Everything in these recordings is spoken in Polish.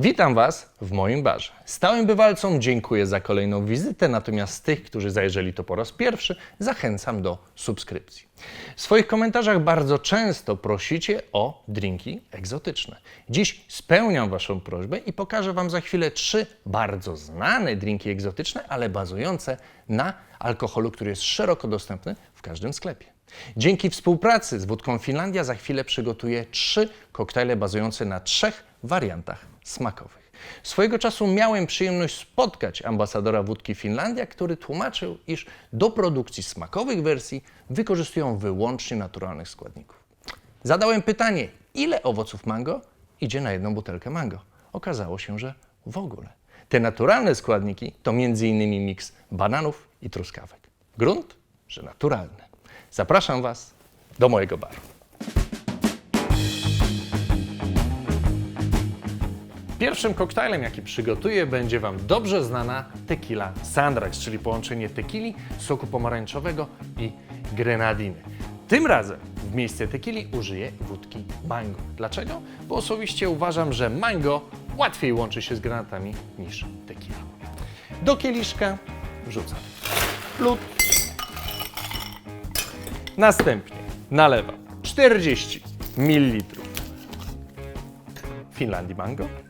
Witam Was w moim barze. Stałym bywalcom dziękuję za kolejną wizytę, natomiast tych, którzy zajrzeli to po raz pierwszy, zachęcam do subskrypcji. W swoich komentarzach bardzo często prosicie o drinki egzotyczne. Dziś spełniam Waszą prośbę i pokażę Wam za chwilę trzy bardzo znane drinki egzotyczne, ale bazujące na alkoholu, który jest szeroko dostępny w każdym sklepie. Dzięki współpracy z Wódką Finlandia za chwilę przygotuję trzy koktajle bazujące na trzech wariantach smakowych. Swojego czasu miałem przyjemność spotkać ambasadora Wódki Finlandia, który tłumaczył, iż do produkcji smakowych wersji wykorzystują wyłącznie naturalnych składników. Zadałem pytanie, ile owoców mango idzie na jedną butelkę mango. Okazało się, że w ogóle. Te naturalne składniki to m.in. miks bananów i truskawek. Grunt, że naturalny. Zapraszam Was do mojego baru. Pierwszym koktajlem, jaki przygotuję, będzie Wam dobrze znana tequila sunrise, czyli połączenie tequili, soku pomarańczowego i grenadiny. Tym razem w miejsce tequili użyję wódki mango. Dlaczego? Bo osobiście uważam, że mango łatwiej łączy się z granatami niż tequila. Do kieliszka wrzucam lód, Następnie nalewam 40 ml Finlandii Mango.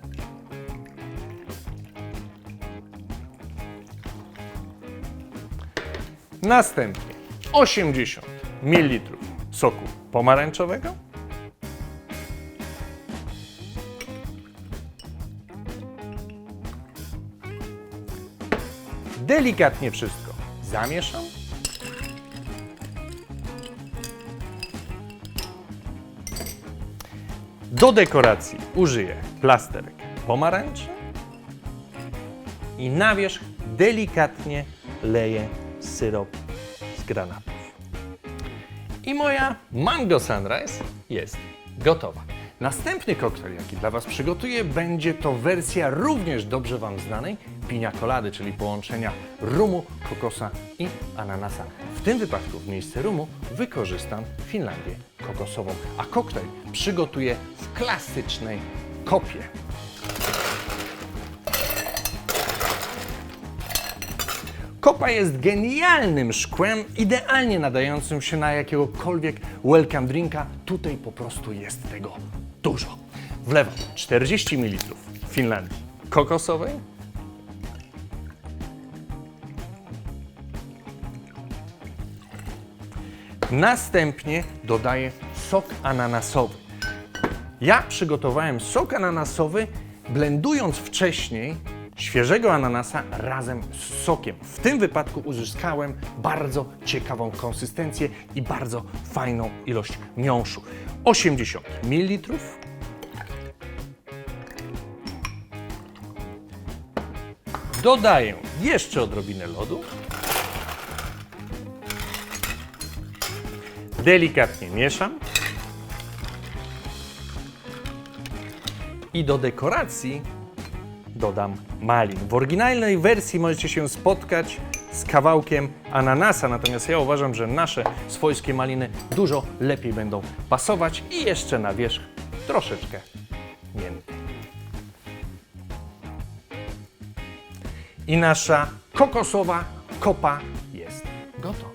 Następnie 80 ml soku pomarańczowego. Delikatnie wszystko zamieszam. Do dekoracji użyję plasterek pomarańczy i na wierzch delikatnie leję syrop z granatów. I moja Mango Sunrise jest gotowa. Następny koktajl, jaki dla Was przygotuję, będzie to wersja również dobrze Wam znanej pinia colady, czyli połączenia rumu, kokosa i ananasa. W tym wypadku w miejsce rumu wykorzystam Finlandię kokosową, a koktajl przygotuję w klasycznej kopie. Kopa jest genialnym szkłem, idealnie nadającym się na jakiegokolwiek welcome drinka. Tutaj po prostu jest tego dużo. Wlewam 40 ml Finlandii kokosowej, Następnie dodaję sok ananasowy. Ja przygotowałem sok ananasowy, blendując wcześniej świeżego ananasa razem z sokiem. W tym wypadku uzyskałem bardzo ciekawą konsystencję i bardzo fajną ilość miąższu. 80 ml. Dodaję jeszcze odrobinę lodu. Delikatnie mieszam. I do dekoracji dodam malin. W oryginalnej wersji możecie się spotkać z kawałkiem ananasa, natomiast ja uważam, że nasze swojskie maliny dużo lepiej będą pasować i jeszcze na wierzch troszeczkę mięty. I nasza kokosowa kopa jest gotowa.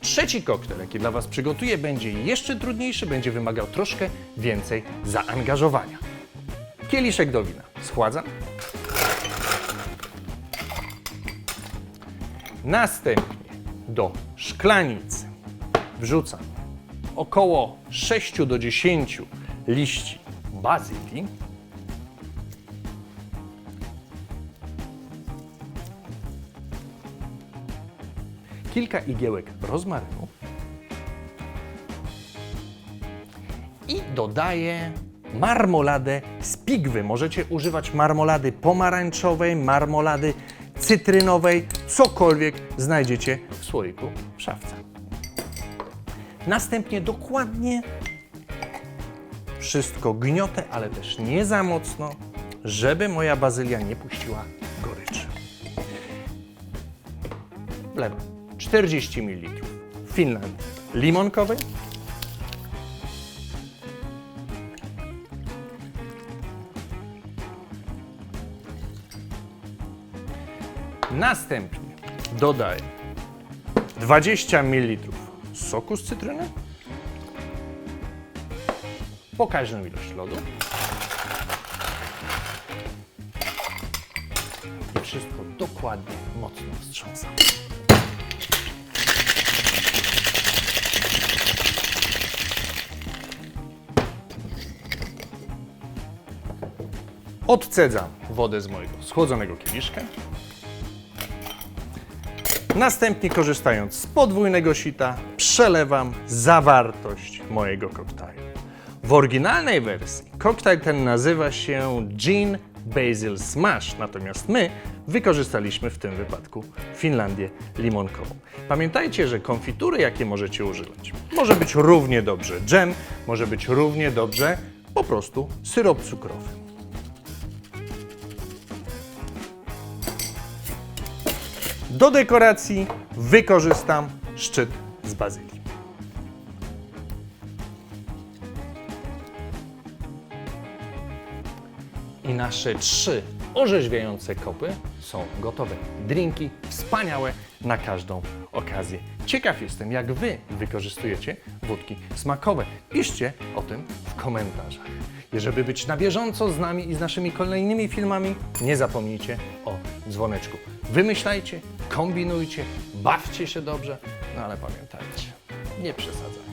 Trzeci koktajl, jaki dla Was przygotuję, będzie jeszcze trudniejszy, będzie wymagał troszkę więcej zaangażowania. Kieliszek do wina schładzam. Następnie do szklanicy wrzucam około 6 do 10 liści bazylii. kilka igiełek rozmarynu i dodaję marmoladę z pigwy. Możecie używać marmolady pomarańczowej, marmolady cytrynowej, cokolwiek znajdziecie w słoiku w szafce. Następnie dokładnie wszystko gniotę, ale też nie za mocno, żeby moja bazylia nie puściła goryczy. Wlewam 40 ml Finlandii limonkowej, Następnie dodaję 20 ml soku z cytryny, pokaźną ilość lodu i wszystko dokładnie mocno wstrząsam. Odcedzam wodę z mojego schłodzonego kieliszka. Następnie korzystając z podwójnego sita przelewam zawartość mojego koktajlu. W oryginalnej wersji koktajl ten nazywa się Gin Basil Smash, natomiast my wykorzystaliśmy w tym wypadku Finlandię limonkową. Pamiętajcie, że konfitury, jakie możecie używać, może być równie dobrze dżem, może być równie dobrze po prostu syrop cukrowy. Do dekoracji wykorzystam szczyt z bazylii. I nasze trzy orzeźwiające kopy są gotowe. Drinki wspaniałe na każdą okazję. Ciekaw jestem, jak Wy wykorzystujecie wódki smakowe. Piszcie o tym w komentarzach. I żeby być na bieżąco z nami i z naszymi kolejnymi filmami, nie zapomnijcie o dzwoneczku. Wymyślajcie, kombinujcie, bawcie się dobrze, no ale pamiętajcie, nie przesadzajcie.